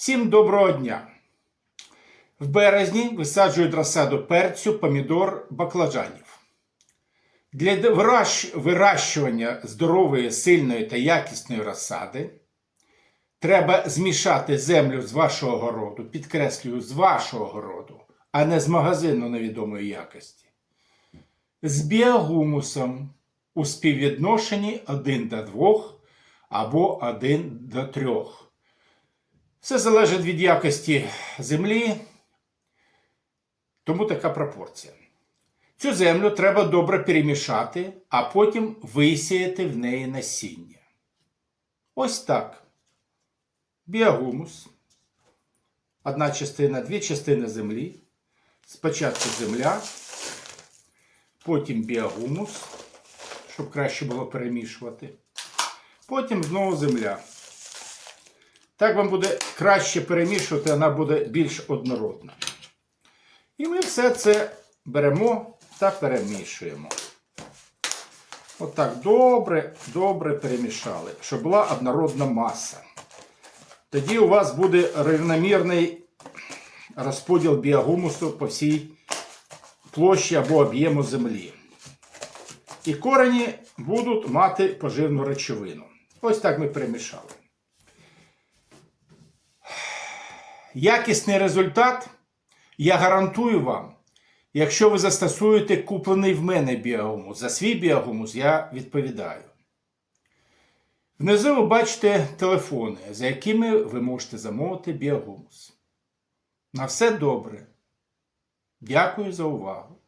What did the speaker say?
Всім доброго дня! В березні висаджують розсаду перцю, помідор, баклажанів. Для вирощ- вирощування здорової, сильної та якісної розсади треба змішати землю з вашого городу, підкреслюю, з вашого городу, а не з магазину невідомої якості, з біогумусом у співвідношенні 1 до 2 або 1 до 3. Все залежить від якості землі, тому така пропорція. Цю землю треба добре перемішати, а потім висіяти в неї насіння. Ось так. Біогумус. Одна частина, дві частини землі. Спочатку земля, потім біогумус, щоб краще було перемішувати. Потім знову земля. Так вам буде краще перемішувати, вона буде більш однородна. І ми все це беремо та перемішуємо. Отак добре, добре перемішали, щоб була однородна маса. Тоді у вас буде рівномірний розподіл біогумусу по всій площі або об'єму землі. І корені будуть мати поживну речовину. Ось так ми перемішали. Якісний результат я гарантую вам, якщо ви застосуєте куплений в мене біогумус. За свій біогумус я відповідаю. Внизу ви бачите телефони, за якими ви можете замовити біогумус. На все добре. Дякую за увагу.